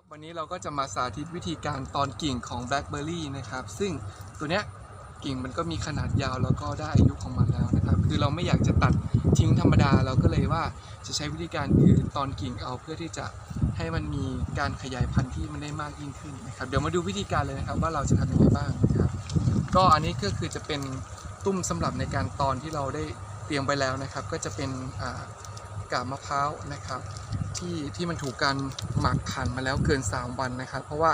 ครับวันนี้เราก็จะมาสาธิตวิธีการตอนกิ่งของแบล็คเบอร์รี่นะครับ ซึ่งตัวเนี้ยกิ่งมันก็มีขนาดยาวแล้วก็ได้อายุของมันแล้วนะครับ คือเราไม่อยากจะตัดทิ้งธรรมดาเราก็เลยว่าจะใช้วิธีการคือตอนกิ่งเอาเพื่อที่จะให้มันมีการขยายพันธุ์ที่มันได้มากยิ่งขึ้นนะครับ เดี๋ยวมาดูวิธีการเลยนะครับว่าเราจะทำยังไงบ้างนะครับ ก็อันนี้ก็คือจะเป็นตุ้มสำหรับในการตอนที่เราได้เตรียมไปแล้วนะครับ ก็จะเป็นกาบมะพร้าวนะครับ ที่ที่มันถูกการหมักผ่านมาแล้วเกิน 3 วันนะครับ เพราะว่า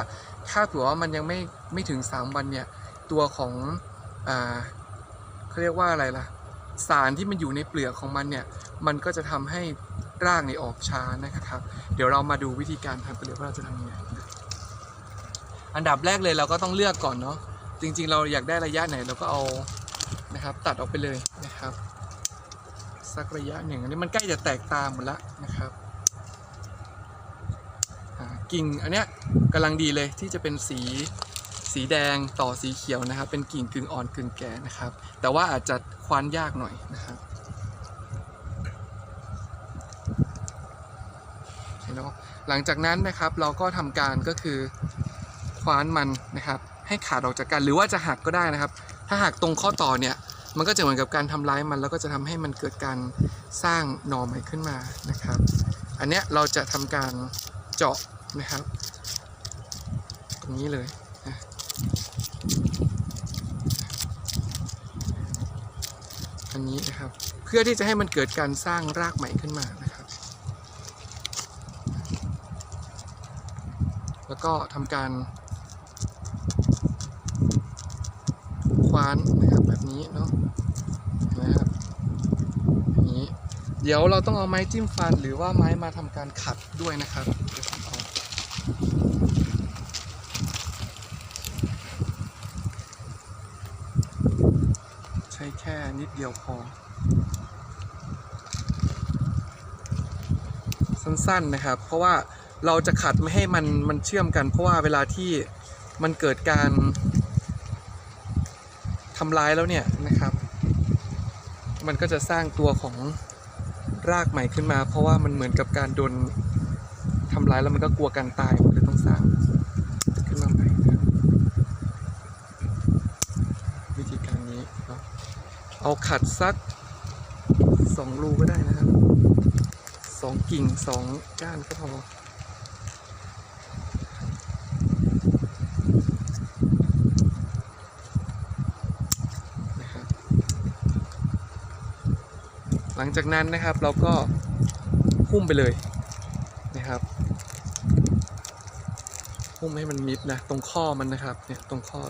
ถ้าเผื่อว่ามันยังไม่ไม่ถึง 3 วันเนี่ยตัวของอ่าเขาเรียกว่าอะไรล่ะ สารที่มันอยู่ในเปลือกของมันเนี่ยมันก็จะทำให้รากเนี่ยออกช้านะครับ เดี๋ยวเรามาดูวิธีการทำไปเลยว่าเราจะทำยังไงอันดับแรกเลยเราก็ต้องเลือกก่อนเนาะจริงๆ เราอยากได้ระยะไหนเราก็เอานะครับ ตัดออกไปเลยนะครับ สักระยะหนึ่งอันนี้มันใกล้จะแตกตามหมดแล้วนะครับ กิ่งอันเนี้ยกำลังดีเลยที่จะเป็นสีสีแดงต่อสีเขียวนะครับ เป็นกิ่งกึ่งอ่อนกึ่งแก่นะครับ แต่ว่าอาจจะควานยากหน่อยนะครับเห็นาะหลังจากนั้นนะครับเราก็ทำการก็คือควานมันนะครับ ให้ขาดออกจากกันหรือว่าจะหักก็ได้นะครับ ถ้าหักตรงข้อต่อเนี่ย มันก็จะเหมือนกับการทำร้ายมัน แล้วก็จะทำให้มันเกิดการสร้างหน่อใหม่ขึ้นมานะครับ อันเนี้ยเราจะทำการเจาะ นะครับ ตรงนี้เลยนะอันนี้นะครับ เพื่อที่จะให้มันเกิดการสร้างรากใหม่ขึ้นมานะครับ แล้วก็ทำการคว้านนะครับแบบนี้เนาะนไหมครับอย่างนี้ เดี๋ยวเราต้องเอาไม้จิ้มฟันหรือว่าไม้มาทำการขัดด้วยนะครับเดี๋ยวผมเอาใช้แค่นิดเดียวพอ สั้นๆนะครับ เพราะว่าเราจะขัดไม่ให้มันมันเชื่อมกัน เพราะว่าเวลาที่มันเกิดการทำร้ายแล้วเนี่ยนะครับ มันก็จะสร้างตัวของรากใหม่ขึ้นมา เพราะว่ามันเหมือนกับการโดนทำร้ายแล้วมันก็กลัวการตายมันเลยต้องสร้างขึ้นมาใหม่นะครับวิธีการนี้เนาะ เอาขัดสักสองรูก็ได้นะครับสองกิ่งสองก้านก็พอนะครับหลังจากนั้นนะครับเราก็หุ้มไปเลยนะครับหุ้มให้มันมิดนะตรงข้อมันนะครับเนี่ยตรงข้อ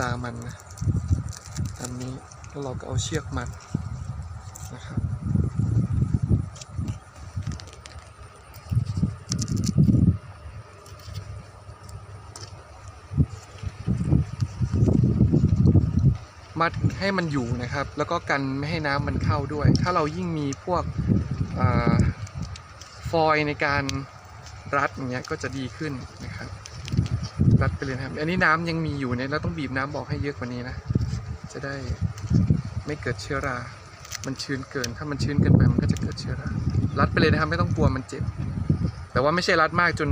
ตามันนะ แล้วเราก็เอาเชือกมัดนะครับมัดให้มันอยู่นะครับ แล้วก็กันไม่ให้น้ำมันเข้าด้วย ถ้าเรายิ่งมีพวกอฟอยในการรัดอย่างเงี้ยก็จะดีขึ้นนะครับ รัดไปเลยนะครับ อันนี้น้ำยังมีอยู่เนี่ยเราต้องบีบน้ำบอกให้เยอะกว่านี้นะ จะได้ ไม่เกิดเชื้อรา มันชื้นเกิน ถ้ามันชื้นเกินไปมันก็จะเกิดเชื้อรา รัดไปเลยนะครับไม่ต้องกลัวมันเจ็บ แต่ว่าไม่ใช่รัดมากจน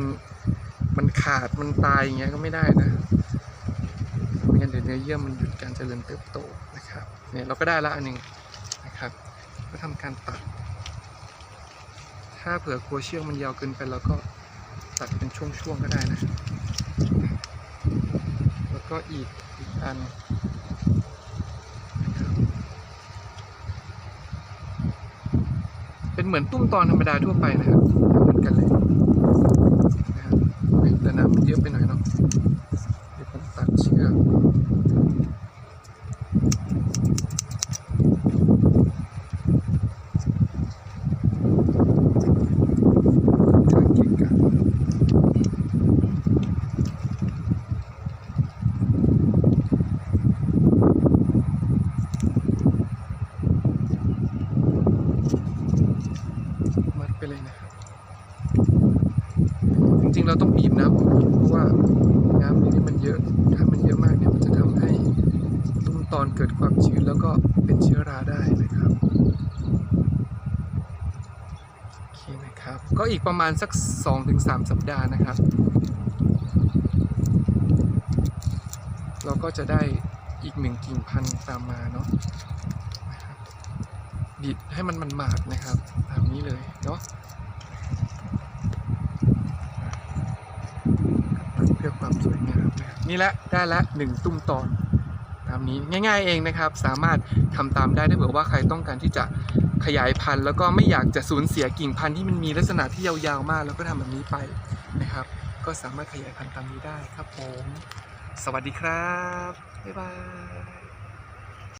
มันขาดมันตายอย่างเงี้ยก็ไม่ได้นะไม่งั้นเดี๋ยวเนื้อเยื่อมันหยุดการเจริญเติบโตนะครับเนี่ยเราก็ได้ละอันหนึ่งนะครับ ก็ทำการตัด ถ้าเผื่อกลัวเชือกมันยาวเกินไปเราก็ตัดเป็นช่วงๆก็ได้นะ แล้วก็อีกอีกอันนะครับ เป็นเหมือนตุ้มตอนธรรมดาทั่วไปนะครับเหมือนกันเลยนะครับแต่น้ำมันเยอะไปหน่อยเนาะเดี๋ยวผมตัดเชือก ทางเก่งกันมัดไปเลยนะครับ จ ริงๆ เราต้องบีบน้ำออกเพราะว่าน้ำในนี้มันเยอะ ถ้ามันเยอะมากเนี่ยมันจะทำให้ตุ้มตอนเกิดความชื้นแล้วก็เป็นเชื้อราได้นะครับโอเคนะครับ ก็อีกประมาณสัก 2-3 สัปดาห์นะครับ เราก็จะได้อีกหนึ่งกิ่งพันธุ์ตามมาเนาะนะครับดิดให้มันมันหมาดๆนะครับ ตามนี้เลยเนาะตัดเพื่อ ความสวยงามนะครับนี่แหละได้ละหนึ่งตุ้มตอนตามนี้ง่าย ๆเองนะครับ สามารถทำตามได้ถ้าเผื่อว่าใครต้องการที่จะขยายพันธุ์ แล้วก็ไม่อยากจะสูญเสียกิ่งพันธุ์ที่มันมีลักษณะที่ยาวๆมาก แล้วก็ทำแบบนี้ไปนะครับ ก็สามารถขยายพันธุ์ตามนี้ได้ครับผม สวัสดีครับ บ๊ายบาย